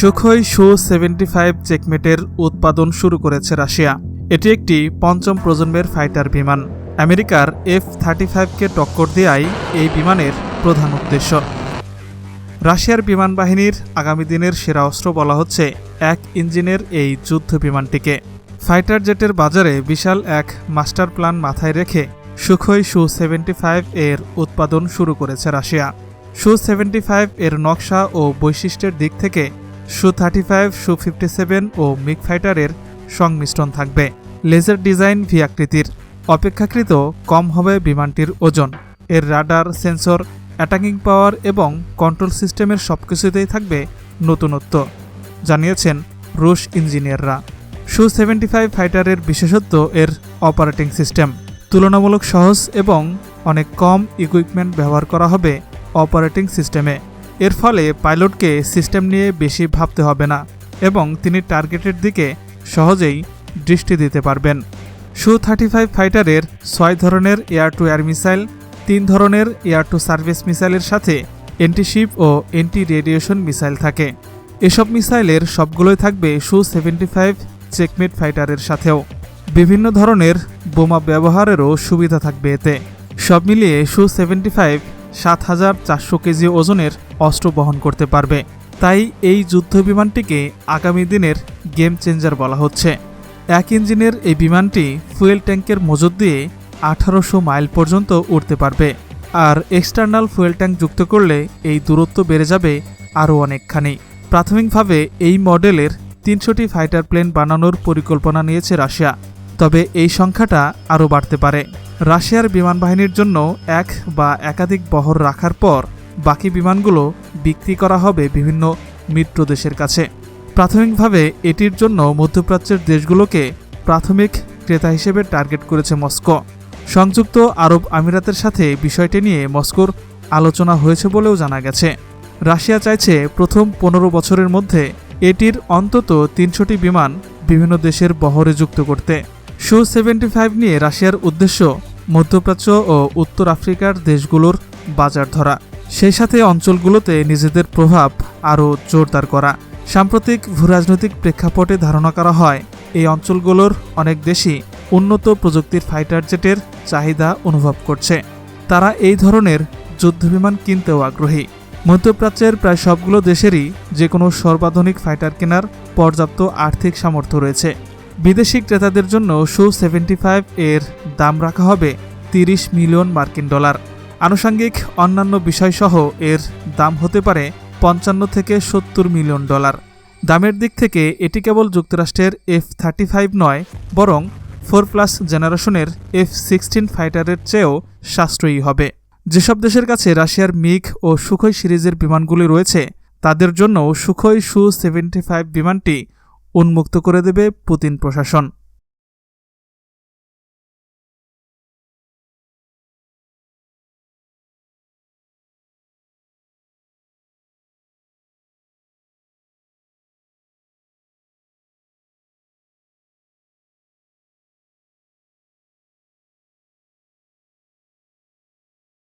সুখই সু seventy five চেকমেটের উৎপাদন শুরু করেছে রাশিয়া। এটি একটি পঞ্চম প্রজন্মের ফাইটার বিমান। আমেরিকার এফ থার্টি ফাইভকে টক্কর দেয়াই এই বিমানের প্রধান উদ্দেশ্য। রাশিয়ার বিমান বাহিনীর আগামী দিনের সেরা অস্ত্র বলা হচ্ছে এক ইঞ্জিনের এই যুদ্ধ বিমানটিকে। ফাইটার জেটের বাজারে বিশাল এক মাস্টার প্ল্যান মাথায় রেখে সুখই সু সেভেন্টি ফাইভ এর উৎপাদন শুরু করেছে রাশিয়া। সু সেভেন্টি ফাইভ এর নকশা ও বৈশিষ্ট্যের দিক থেকে Su thirty five, Su fifty seven ও মিগ ফাইটারের সংমিশ্রণ থাকবে। লেজার ডিজাইন ভি আকৃতির। অপেক্ষাকৃত কম হবে বিমানটির ওজন। এর রাডার, সেন্সর, অ্যাটাকিং পাওয়ার এবং কন্ট্রোল সিস্টেমের সব কিছুতেই থাকবে নতুনত্ব, জানিয়েছেন রুশ ইঞ্জিনিয়াররা। সু সেভেন্টি ফাইভ ফাইটারের বিশেষত্ব এর অপারেটিং সিস্টেম। তুলনামূলক সহজ এবং অনেক কম ইকুইপমেন্ট ব্যবহার করা হবে অপারেটিং সিস্টেমে। এর ফলে পাইলটকে সিস্টেম নিয়ে বেশি ভাবতে হবে না এবং তিনি টার্গেটের দিকে সহজেই দৃষ্টি দিতে পারবেন। সু থার্টি ফাইভ ফাইটারের ছয় ধরনের এয়ার টু এয়ার মিসাইল, তিন ধরনের এয়ার টু সার্ভিস মিসাইলের সাথে এন্টিশিপ ও এন্টি রেডিয়েশন মিসাইল থাকে। এসব মিসাইলের সবগুলোই থাকবে সু সেভেন্টি ফাইভ চেকমেট ফাইটারের সাথেও। বিভিন্ন ধরনের বোমা ব্যবহারেরও সুবিধা থাকবে এতে। সব মিলিয়ে সু সেভেন্টি ফাইভ সাত হাজার চারশো কেজি ওজনের অস্ত্র বহন করতে পারবে। তাই এই যুদ্ধ বিমানটিকে আগামী দিনের গেম চেঞ্জার বলা হচ্ছে। এক ইঞ্জিনের এই বিমানটি ফুয়েল ট্যাঙ্কের মজুদ দিয়ে আঠারোশো মাইল পর্যন্ত উড়তে পারবে। আর এক্সটার্নাল ফুয়েল ট্যাঙ্ক যুক্ত করলে এই দূরত্ব বেড়ে যাবে আরও অনেকখানি। প্রাথমিকভাবে এই মডেলের তিনশোটি ফাইটার প্লেন বানানোর পরিকল্পনা নিয়েছে রাশিয়া। তবে এই সংখ্যাটা আরও বাড়তে পারে। রাশিয়ার বিমান বাহিনীর জন্য এক বা একাধিক বহর রাখার পর বাকি বিমানগুলো বিক্রি করা হবে বিভিন্ন মিত্র দেশের কাছে। প্রাথমিকভাবে এটির জন্য মধ্যপ্রাচ্যের দেশগুলোকে প্রাথমিক ক্রেতা হিসেবে টার্গেট করেছে মস্কো। সংযুক্ত আরব আমিরাতের সাথে বিষয়টি নিয়ে মস্কোর আলোচনা হয়েছে বলেও জানা গেছে। রাশিয়া চাইছে প্রথম পনেরো বছরের মধ্যে এটির অন্তত তিনশোটি বিমান বিভিন্ন দেশের বহরে যুক্ত করতে। সু সেভেন্টি ফাইভ নিয়ে রাশিয়ার উদ্দেশ্য মধ্যপ্রাচ্য ও উত্তর আফ্রিকার দেশগুলোর বাজার ধরা সেই সাথে অঞ্চলগুলোতে নিজেদের প্রভাব আরও জোরদার করা। সাম্প্রতিক ভূরাজনৈতিক প্রেক্ষাপটে ধারণা করা হয়, এই অঞ্চলগুলোর অনেক দেশই উন্নত প্রযুক্তির ফাইটার জেটের চাহিদা অনুভব করছে। তারা এই ধরনের যুদ্ধবিমান কিনতেও আগ্রহী। মধ্যপ্রাচ্যের প্রায় সবগুলো দেশেরই যে কোনো সর্বাধুনিক ফাইটার কেনার পর্যাপ্ত আর্থিক সামর্থ্য রয়েছে। বিদেশি ক্রেতাদের জন্য সু সেভেন্টি ফাইভ এর দাম রাখা হবে তিরিশ মিলিয়ন মার্কিন ডলার। আনুষঙ্গিক অন্যান্য বিষয়সহ এর দাম হতে পারে পঞ্চান্ন থেকে সত্তর মিলিয়ন ডলার। দামের দিক থেকে এটি কেবল যুক্তরাষ্ট্রের এফ থার্টি ফাইভ নয়, বরং ফোর প্লাস জেনারেশনের এফ সিক্সটিন ফাইটারের চেয়েও সাশ্রয়ী হবে। যেসব দেশের কাছে রাশিয়ার মিগ ও সুখই সিরিজের বিমানগুলি রয়েছে, তাদের জন্য সুখই সু সেভেন্টি ফাইভ বিমানটি উন্মুক্ত করে দেবে পুতিন প্রশাসন।